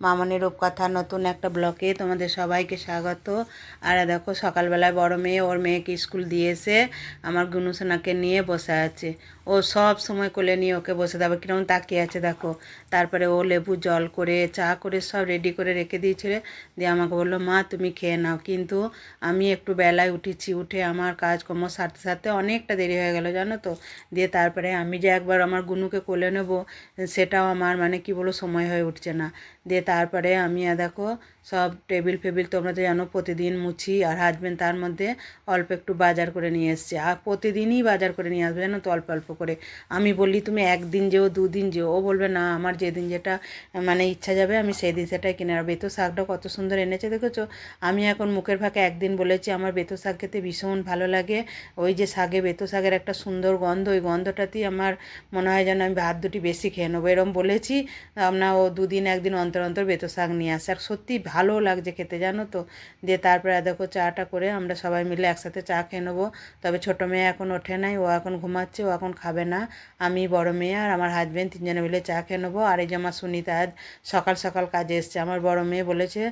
মামনি রূপকথার নতুন একটা ব্লকে তোমাদের সবাইকে স্বাগত। আর দেখো, সকালবেলায় বড় মেয়ে, ওর মেয়েকে স্কুল দিয়েছে। আমার গুনুসোনাকে নিয়ে বসে আছে। ও সব সময় কোলে নিয়ে ওকে বসে দেবে কীরকম তাকিয়ে আছে দেখো। তারপরে ও লেবু জল করে, চা করে, সব রেডি করে রেখে দিয়েছিল। দিয়ে আমাকে বলল, মা, তুমি খেয়ে নাও। কিন্তু আমি একটু বেলায় উঠেছি। উঠে আমার কাজকর্ম সারতে সারতে অনেকটা দেরি হয়ে গেল, জানো তো। দিয়ে তারপরে আমি যে একবার আমার গুনুকে কোলে নেব, সেটাও আমার মানে কি বলো সময় হয়ে উঠছে না। দিয়ে তারপরে আমি দেখো সব টেবিল ফেবিল তোমরা তো জানো প্রতিদিন মুছি আর হাজবেন্ড তার মধ্যে অল্প একটু বাজার করে নিয়ে এসছে। আর প্রতিদিনই বাজার করে নিয়ে আসবে জানো তো অল্প অল্প করে। আমি বললি, তুমি একদিন যেও, দুদিন যেও। ও বলবে, না, আমার যেদিন যেটা মানে ইচ্ছা যাবে, আমি সেই দিন সেটাই কিনে আর বেতো শাকটা কত সুন্দর এনেছে দেখেছ? আমি এখন মুখের ফাঁকে একদিন বলেছি, আমার বেতো শাক খেতে ভীষণ ভালো লাগে। ওই যে শাকে, বেতো শাকের একটা সুন্দর গন্ধ, ওই গন্ধটাতেই আমার মনে হয় যেন আমি ভাত দুটি বেশি খেয়ে নেব। এরম বলেছি আপনার ও দুদিন একদিন অন্তর অন্তর বেতো শাক নিয়ে আসে। আর সত্যি ভালো লাগছে খেতে, জানো তো? দিয়ে তারপরে দেখো চাটা করে আমরা সবাই মিলে একসাথে চা খেয়ে নেব। তবে ছোটো মেয়ে এখন ওঠে নাই, ও এখন ঘুমাচ্ছে, ও এখন খাবে না। আমি বড় মেয়ে আর আমার হাজব্যান্ড তিনজনে মিলে চা খেয়ে নেব। আর এই যে আমার সুনিতা আজ সকাল সকাল কাজে এসছে। আমার বড় মেয়ে বলেছে,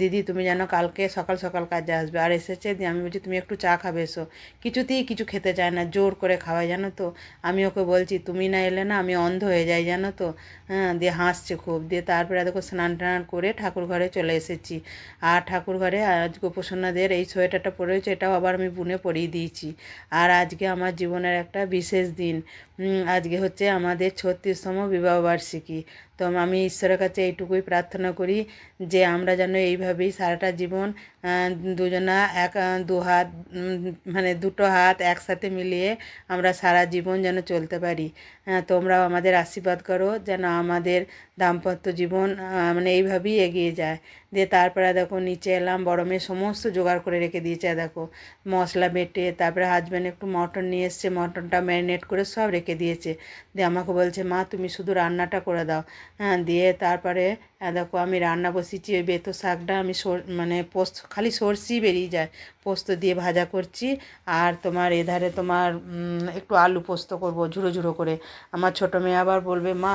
দিদি, তুমি যেন কালকে সকাল সকাল কাজে আসবে। আর এসেছে দিয়ে আমি বলছি, তুমি একটু চা খাবে, এসো। কিছুতেই কিছু খেতে চায় না, জোর করে খাওয়াই জানো তো? আমি ওকে বলছি, তুমি না এলে না আমি অন্ধ হয়ে যাই, জানো তো? হ্যাঁ দিয়ে হাসছে খুব। দিয়ে তারপরে দেখো স্নান টান করে ঠাকুর ঘরে চলে এসেছি। আর ঠাকুর ঘরে আজ গোপসন্নাদের এই সোয়েটারটা পরেছে এটাও আবার আমি বুনে পরিয়ে দিয়েছি। আর আজকে আমার জীবনের একটা বিশেষ দিন। আজকে হচ্ছে আমাদের ছত্রিশতম বিবাহবার্ষিকী। তো আমি ঈশ্বরের কাছে এইটুকুই প্রার্থনা করি যে আমরা যেন এইভাবেই সারাটা জীবন দুজনা এক দু হাত মানে দুটো হাত একসাথে মিলিয়ে আমরা সারা জীবন যেন চলতে পারি। তোমরাও আমাদের আশীর্বাদ করো যেন আমাদের দাম্পত্য জীবন মানে এইভাবেই এগিয়ে যায়। দিয়ে তারপরে দেখো নিচে এলাম, বড় মেয়ে সমস্ত জোগাড় করে রেখে দিয়েছে দেখো মশলা বেটে, তারপরে হাজব্যান্ড একটু মটন নিয়ে এসছে মটনটা ম্যারিনেট করে সব রেখে দিয়েছে। দিয়ে আমাকে বলছে, মা, তুমি শুধু রান্নাটা করে দাও। হ্যাঁ দিয়ে তারপরে দেখো আমি রান্না বসিয়েছি, ওই বেতো শাকটা আমি সর মানে পোস্ত, খালি সর্ষেই বেরিয়ে যায়। পোস্ত দিয়ে ভাজা করছি, আর তোমার এধারে তোমার একটু আলু পোস্ত করব ঝুড়ো ঝুড়ো করে। আমার ছোটো মেয়ে আবার বলবে, মা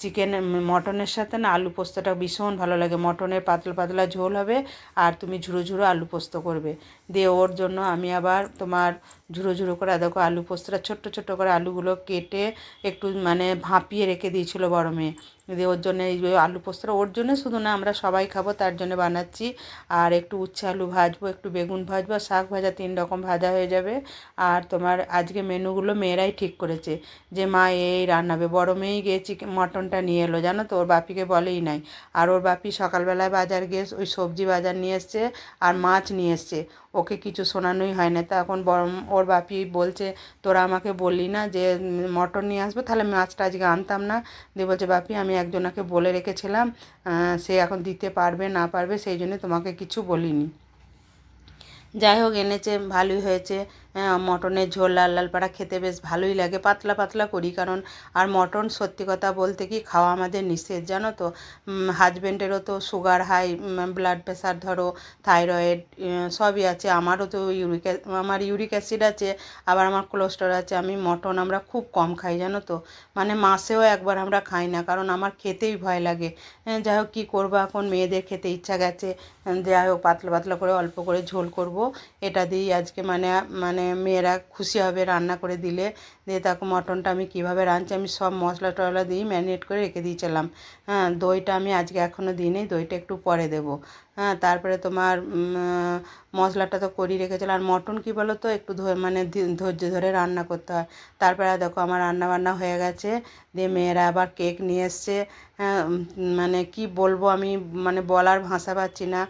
চিকেন মটনের সাথে না আলু পোস্তটা ভীষণ ভালো লাগে। মটনের পাতলা পাতলা ঝোল হবে, আর তুমি ঝুড়ো ঝুড়ো আলু পোস্ত করবে। দিয়ে ওর জন্য আমি আবার তোমার ঝুড়ো ঝুড়ো করে দেখো আলু পোস্তটা ছোট্ট ছোট্ট করে আলুগুলো কেটে একটু মানে ভাপিয়ে রেখে দিয়েছিলো বড় মেয়ে। দিয়ে ওর জন্য এই আলু পোস্তটা, ওর জন্য শুধু না, আমরা সবাই খাব, তার জন্য বানাচ্ছি। আর একটু উচ্ছে আলু ভাজবো, একটু বেগুন ভাজবো শাক ভাজা, তিন রকম ভাজা হয়ে যাবে। আর তোমার আজকে মেনুগুলো মেয়েরাই ঠিক করেছে, যে মা এই রান্নাবে। বড় মেয়েই গিয়ে চিকেন মটনটা নিয়ে এলো, জানো তো? ওর বাপিকে বলেই নাই। আর ওর বাপি সকালবেলায় বাজার গিয়ে ওই সবজি বাজার নিয়ে এসছে, আর মাছ নিয়ে এসছে। ওকে কিছু শোনানোই হয় না। তা এখন ওর বাপি বলছে, তোরা আমাকে বললি না যে মটন নিয়ে আসব? তাহলে মাছটা আজকে আনতাম না। দিয়ে বলছে, বাপি, আমি একজনাকে বলে রেখেছিলাম সে এখন দিতে পারবে, না পারবে, সেই জন্য তোমাকে কিছু বলিনি। যাই হোক, এনেছে, ভালোই হয়েছে। মটনের ঝোল, লাল লাল পাড়া খেতে বেশ ভালোই লাগে। পাতলা পাতলা করি, কারণ আর মটন সত্যি কথা বলতে কি খাওয়া আমাদের নিষেধ, জানো তো? হাজব্যান্ডেরও তো সুগার হাই ব্লাড প্রেশার ধরো থাইরয়েড সবই আছে। আমারও তো ইউরিক আমার ইউরিক অ্যাসিড আছে, আবার আমার কোলেস্ট্রল আছে। আমি মটন আমরা খুব কম খাই, জানো তো? মানে মাসেও একবার আমরা খাই না, কারণ আমার খেতেই ভয় লাগে। যাই হোক, কী করব এখন? মেয়েদের খেতে ইচ্ছা গেছে। যাই হোক, পাতলা পাতলা করে অল্প করে ঝোল করব। এটা দিয়েই আজকে মানে মানে মেয়েরা খুশি হবে রান্না করে দিলে। দিয়ে তাকে মটনটা আমি কীভাবে রাঁধছি, আমি সব মশলা টশলা দিয়েই ম্যারিনেট করে রেখে দিয়েছিলাম। হ্যাঁ দইটা আমি আজকে এখনও দিই নি দইটা একটু পরে দেবো। হ্যাঁ তারপরে তোমার মশলাটা তো করিয়ে রেখেছিলাম আর মটন কী বলো তো একটু মানে ধৈর্য ধরে রান্না করতে হয়। তারপরে দেখো আমার রান্না বান্না হয়ে গেছে। দিয়ে মেয়েরা আবার কেক নিয়ে এসছে। হ্যাঁ মানে কি বলব আমি মানে বলার ভাষা পাচ্ছি না।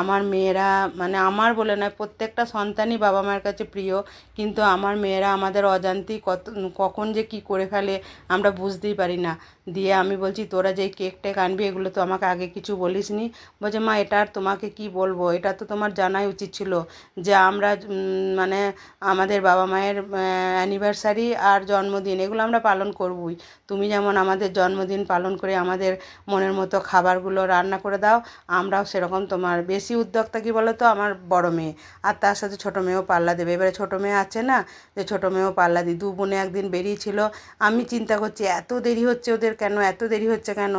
আমার মেয়েরা মানে আমার বলে নয়, প্রত্যেকটা সন্তানই বাবা মায়ের কাছে প্রিয়। কিন্তু আমার মেয়েরা আমাদের অজান্তেই কত, কখন যে কি করে ফেলে, আমরা বুঝতেই পারি না। দিয়ে আমি বলছি, তোরা যেই কেক টেক আনবি, এগুলো তো আমাকে আগে কিছু বলিস নি বলছে, মা, এটা আর তোমাকে কি বলব? এটা তো তোমার জানাই উচিত ছিল যে আমরা মানে আমাদের বাবা মায়ের অ্যানিভার্সারি আর জন্মদিন এগুলো আমরা পালন করবই। তুমি যেমন আমাদের জন্মদিন পালন করে আমাদের মনের মতো খাবারগুলো রান্না করে দাও, আমরাও সেরকম। তোমার বেশি উদ্যোক্তা কী বলো তো আমার বড় মেয়ে। আর তার সাথে ছোটো মেয়েও পাল্লা দেবে। এবারে ছোটো মেয়ে আছে না, যে ছোটো মেয়েও পাল্লা দিই। দু বোনে একদিন বেরিয়েছিল। আমি চিন্তা করছি, এত দেরি হচ্ছে ওদের কেন? এত দেরি হচ্ছে কেন?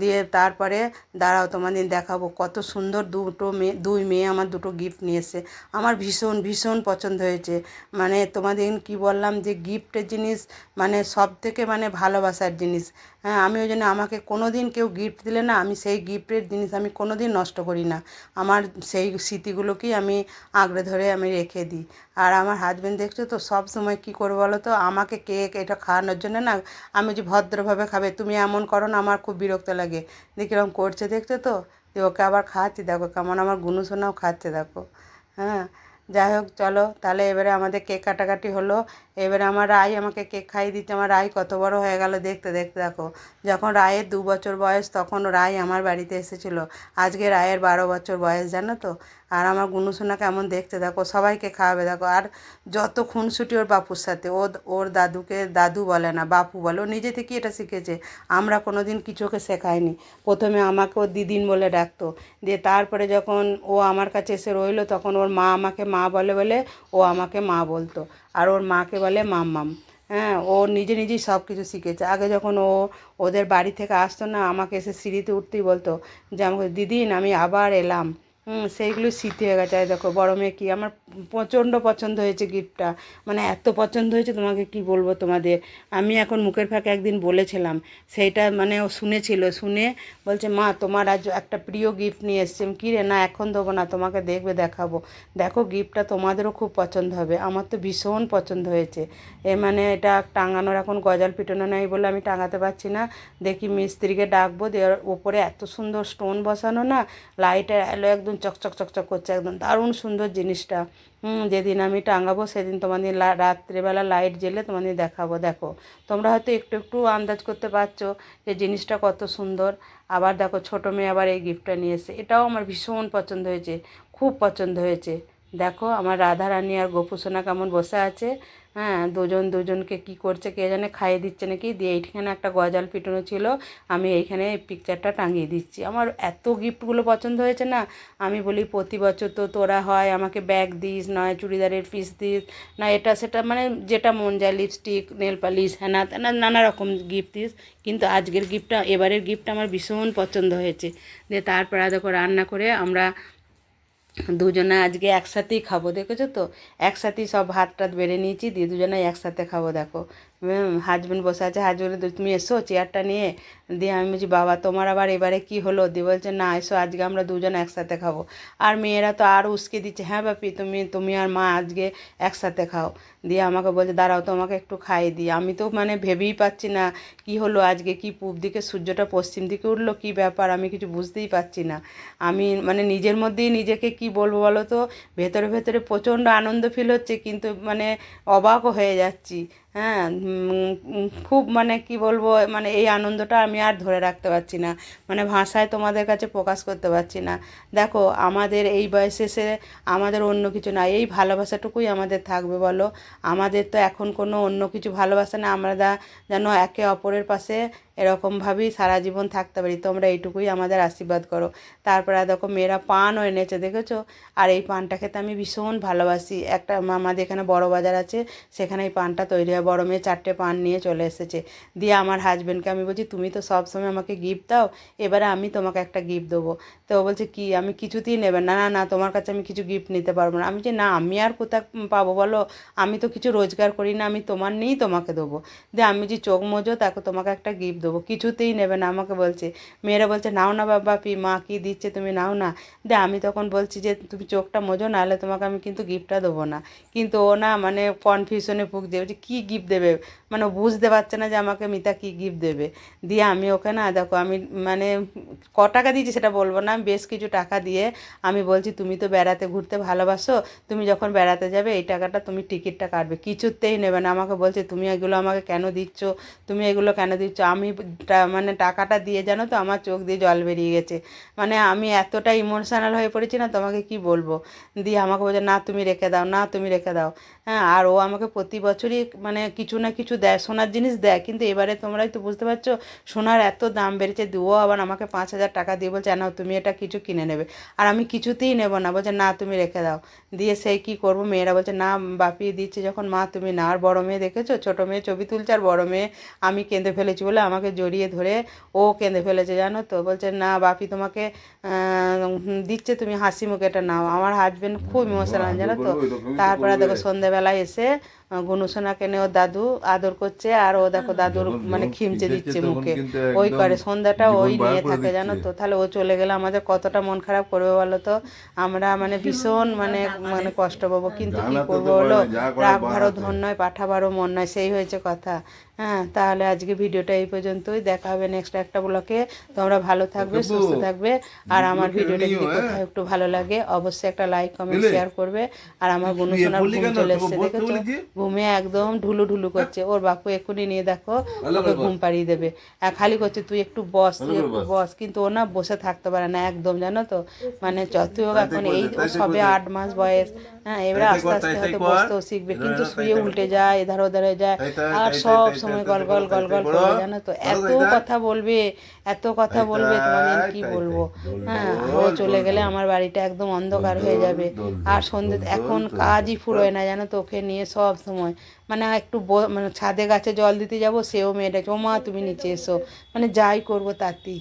দিয়ে তারপরে দাঁড়াও তোমাদের দেখাবো। কত সুন্দর দুটো মেয়ে, দুই মেয়ে আমার দুটো গিফট নিয়ে এসে আমার ভীষণ ভীষণ পছন্দ হয়েছে। মানে তোমাদের কি বললাম যে গিফটের জিনিস মানে সব থেকে মানে ভালোবাসার জিনিস। হ্যাঁ আমি ওই জন্য আমাকে কোনো দিন কেউ গিফট দিলে না, আমি সেই গিফটের জিনিস আমি কোনো দিন নষ্ট করি না। আমার সেই স্মৃতিগুলোকেই আমি আঁকড়ে ধরে আমি রেখে দিই। আর আমার হাজব্যান্ড দেখছ তো, সব সময় কী করব বলো তো? আমাকে কেক এটা খাওয়ানোর জন্য না, আমি যে ভদ্রভাবে খাবে, তুমি এমন করো না, আমার খুব বিরক্ত লাগে। দেখি এরকম করছে দেখছ তো? দিয়ে ওকে আবার খাওয়াচ্ছি, দেখো কেমন আমার গুনুসোনাও খাচ্ছে, দেখো। হ্যাঁ যাই হোক, চলো, তাহলে এবারে আমাদের কেক কাটাকাটি হলো। এবারে আমার রায় আমাকে কেক খাইয়ে দিচ্ছে আমার রায় কত বড় হয়ে গেল দেখতে দেখতে দেখো। যখন রায়ের দু বছর বয়স, তখন রায় আমার বাড়িতে এসেছিল। আজকে রায়ের বারো বছর বয়স, জানো তো? আর আমার গুনুসোনা কেমন দেখতে? দেখো, সবাইকে খাওয়াবে। দেখো, আর যত খুনসুটি ওর বাপুর সাথে ও ওর দাদুকে দাদু বলে না, বাপু বলে, ও নিজে থেকেই এটা শিখেছে। আমরা কোনো দিন কিছু ওকে শেখাইনি। প্রথমে আমাকে ও দিদিন বলে ডাকতো। দিয়ে তারপরে যখন ও আমার কাছে এসে রইল, তখন ওর মা আমাকে মা বলে বলে ও আমাকে মা বলতো। আর ওর মাকে বলে মাম্মাম। হ্যাঁ ও নিজে নিজেই সব কিছু শিখেছে। আগে যখন ও ওদের বাড়ি থেকে আসতো না, আমাকে এসে সিঁড়িতে উঠতেই বলতো যে আমাকে, দিদিন, আমি আবার এলাম। হুম, সেইগুলো স্মৃতি হয়ে গেছে। দেখো, বড় মেয়ে কি? আমার প্রচণ্ড পছন্দ হয়েছে গিফটটা। মানে এত পছন্দ হয়েছে, তোমাকে কি বলব তোমাদের? আমি এখন মুখের ফাঁকে একদিন বলেছিলাম, সেইটা মানে ও শুনেছিল। শুনে বলছে, মা, তোমার আজ একটা প্রিয় গিফট নিয়ে এসছি। কী রে না, এখন দেবো না, তোমাকে দেখবে, দেখাবো। দেখো, গিফটটা তোমাদেরও খুব পছন্দ হবে। আমার তো ভীষণ পছন্দ হয়েছে। এ মানে এটা টাঙানোর এখন গজাল পিটানো নেই বলে আমি টাঙাতে পারছি না। দেখি মিস্ত্রিকে ডাকবো, দেওয়ার ওপরে এত সুন্দর স্টোন বসানো না, লাইটের আলো একদম চকচক চকচক করছে, একদম দারুণ সুন্দর জিনিসটা। যেদিন আমি টাঙাবো সেদিন তোমাদের রাত্রেবেলা লাইট জ্বেলে তোমাদের দেখাবো, দেখো। তোমরা হয়তো একটু একটু আন্দাজ করতে পারছ যে জিনিসটা কত সুন্দর। আবার দেখো, ছোটো মেয়ে আবার এই গিফটটা নিয়ে এসে এটাও আমার ভীষণ পছন্দ হয়েছে, খুব পছন্দ হয়েছে। দেখো, আমার রাধারানী আর গোপুসোনা কেমন বসে আছে। হ্যাঁ দুজন দুজনকে কি করছে কে জানে খাইয়ে দিচ্ছে নাকি, দিয়ে এইখানে একটা গজাল পিটানো ছিল, আমি এইখানে পিকচারটা টাঙিয়ে দিচ্ছি। আমার এত গিফটগুলো পছন্দ হয়েছে না, আমি বলি প্রতি বছর তো তোরা হয়, আমাকে ব্যাগ দিস, নয় চুড়িদারের পিস দিস না এটা সেটা মানে যেটা মন যায় লিপস্টিক নেল পালিশ হ্যানা তেনা, নানা রকম গিফট দিস। কিন্তু আজকের গিফটটা এবারের গিফটটা আমার ভীষণ পছন্দ হয়েছে। দিয়ে তারপর দেখো রান্না করে আমরা দুজনে আজকে একসাথেই খাব, দেখেছ তো? একসাথেই সব ভাত টাত বেড়ে নিয়েছি, দিয়ে দুজনে একসাথে খাব, দেখো। হাজবেন্ড বসে আছে। হাজবেন্ড তুমি এসো চেয়ারটা নিয়ে। দিয়ে আমি বলছি, বাবা, তোমার আবার এবারে কি হলো? দিয়ে বলছে, না, এসো, আজকে আমরা দুজন একসাথে খাব। আর মেয়েরা তো আর উস্কে দিচ্ছে হ্যাঁ বাপি, তুমি তুমি আর মা আজকে একসাথে খাও। দিয়ে আমাকে বলছে, দাঁড়াও, তোমাকে একটু খাইয়ে দিই। আমি তো মানে ভেবেই পাচ্ছি না, কি হলো আজকে, কি পূব দিকে, সূর্যটা পশ্চিম দিকে উঠল, কি ব্যাপার? আমি কিছু বুঝতেই পারছি না। আমি মানে নিজের মধ্যেই নিজেকে কি বলব বলো তো? ভেতরে ভেতরে প্রচণ্ড আনন্দ ফিল হচ্ছে, কিন্তু মানে অবাকও হয়ে যাচ্ছি। হ্যাঁ খুব মানে কি বলব মানে এই আনন্দটা আমি আর ধরে রাখতে পারছি না। মানে ভাষায় তোমাদের কাছে প্রকাশ করতে পারছি না। দেখো, আমাদের এই বয়সে এসে আমাদের অন্য কিছু না, এই ভালোবাসাটুকুই আমাদের থাকবে বলো। আমাদের তো এখন কোনো অন্য কিছু ভালোবাসা না, আমরা যেন একে অপরের পাশে এরকমভাবেই সারা জীবন থাকতে পারি। তোমরা এইটুকুই আমাদের আশীর্বাদ করো। তারপরে দেখো মেয়েরা পানও এনেছে, দেখেছ? আর এই পানটা খেতে আমি ভীষণ ভালোবাসি। একটা আমাদের এখানে বড় বাজার আছে, সেখানে এই পানটা তৈরি হয়। বড় মেয়ে চারটে পান নিয়ে চলে এসেছে। দিয়ে আমার হাজব্যান্ডকে আমি বলছি, তুমি তো সব সময় আমাকে গিফট দাও, এবারে আমি তোমাকে একটা গিফট দেবো। তো বলছে, কি? আমি কিছুতেই নেবে না। না না তোমার কাছে আমি কিছু গিফট নিতে পারব না। আমি যে না, আমি আর কোথা পাবো বলো? আমি তো কিছু রোজগার করি না, আমি তোমার নিয়েই তোমাকে দেবো। দিয়ে আমি যে চোখ মোজো, তাকে তোমাকে একটা গিফট দেবো। কিছুতেই নেবে না, আমাকে বলছে। মেয়েরা বলছে, নাও না বাবা, পি, মা কী দিচ্ছে তুমি নাও না। দে, আমি তখন বলছি যে, তুমি চোখটা মোজো, নাহলে তোমাকে আমি কিন্তু গিফটটা দেবো না। কিন্তু ও না মানে কনফিউশনে ভুগ দেবে যে কী গিফট দেবে? মানে বুঝতে পারছে না যে আমাকে মিতা কী গিফট দেবে। দিয়ে আমি ওকে না, দেখো, আমি মানে ক টাকা দিয়েছি সেটা বলব না, আমি বেশ কিছু টাকা দিয়ে আমি বলছি, তুমি তো বেড়াতে ঘুরতে ভালোবাসো, তুমি যখন বেড়াতে যাবে, এই টাকাটা তুমি টিকিটটা কাটবে। কিছুতেই নেবে না, আমাকে বলছে, তুমি এগুলো আমাকে কেন দিচ্ছ? তুমি এগুলো কেন দিচ্ছ? আমি মানে টাকাটা দিয়ে জানো তো, আমার চোখ দিয়ে জল বেরিয়ে গেছে। মানে আমি এতটা ইমোশনাল হয়ে পড়েছি না, তোমাকে কি বলব? দিয়ে আমাকে বলছে, না, তুমি রেখে দাও, না, তুমি রেখে দাও। হ্যাঁ আর ও আমাকে প্রতি বছরই মানে কিছু না কিছু দেয়, সোনার জিনিস দেয়, কিন্তু এবারে তোমরাই তো বুঝতে পারছ, সোনার এত দাম বেড়েছে, দিয়ে ও আবার আমাকে পাঁচ হাজার টাকা দিয়ে বলছে, নাও, তুমি এটা কিছু কিনে নেবে। আর আমি কিছুতেই নেব না, বলছে, না, তুমি রেখে দাও। দিয়ে সেই কী করব, মেয়েরা বলছে, না, বাপিয়ে দিচ্ছে যখন, মা, তুমি না, আর বড়ো মেয়ে দেখেছ? ছোটো মেয়ে ছবি তুলছে, আর বড়ো মেয়ে আমি কেঁদে ফেলেছি বলে আমাকে জড়িয়ে ধরে ও কেঁদে ফেলেছে জানো তো? বলছে না বাপি তোমাকে দিচ্ছে তুমি হাসি মুখে এটা নাও। আমার হাজবেন্ড খুব ইমোশনাল জানো তো? তারপরে দেখো সন্ধেবেলায় এসে আহ, গুনু সোনাকে নিয়ে ওর দাদু আদর করছে আর ও দেখো দাদুর মানে খিমচে দিচ্ছে মুখে। ওই করে সন্ধ্যাটা ওই নিয়ে থাকে জানো তো? তাহলে ও চলে গেলে আমাদের কতটা মন খারাপ করবে বলো তো? আমরা মানে ভীষণ মানে মানে কষ্ট পাবো কিন্তু কি করব বলো? রাগ ভারো ধন নয় পাঠাবারও মন নয় সেই হয়েছে কথা। হ্যাঁ তাহলে আজকে ভিডিওটা এই পর্যন্তই। দেখা হবে নেক্সট একটা ব্লকে তোমরা ভালো থাকবে সুস্থ থাকবে। আর আমার ভিডিওটা যদি হ্যাঁ। কোথাও একটু ভালো লাগে অবশ্যই একটা লাইক কমেন্ট শেয়ার করবে। আর আমার সোনার ঘুম চলে এসছে দেখেছ? ঘুমে একদম ঢুলু ঢুলু করছে। ওর বাপু এক্ষুনি নিয়ে দেখো ওকে ঘুম পাড়িয়ে দেবে। আর খালি করছে তুই একটু বস তুই একটু বস। কিন্তু ও না বসে থাকতে পারে না একদম জানো তো? মানে যতই হোক এখন এই সবে আট মাস বয়স। হ্যাঁ এবারে আস্তে আস্তে হয়তো বসতেও শিখবে। কিন্তু শুয়ে উল্টে যায় এধার ওধারে যায়। আর সব সময় গল গল গল গল করো। করবে জানো তো এত। কথা বলবে এত কথা বলবে তোমাকে আমি কি বলব? হ্যাঁ ও চলে গেলে আমার বাড়িটা একদম অন্ধকার হয়ে যাবে। আর সন্ধে সন্ধ্যে এখন কাজই ফুরোয় না জানো তো ওকে নিয়ে সব সময়। মানে একটু মানে ছাদে গাছে জল দিতে যাব সেও মেয়েটা জমা তুমি নিচে এসো। মানে যাই করব তাতেই।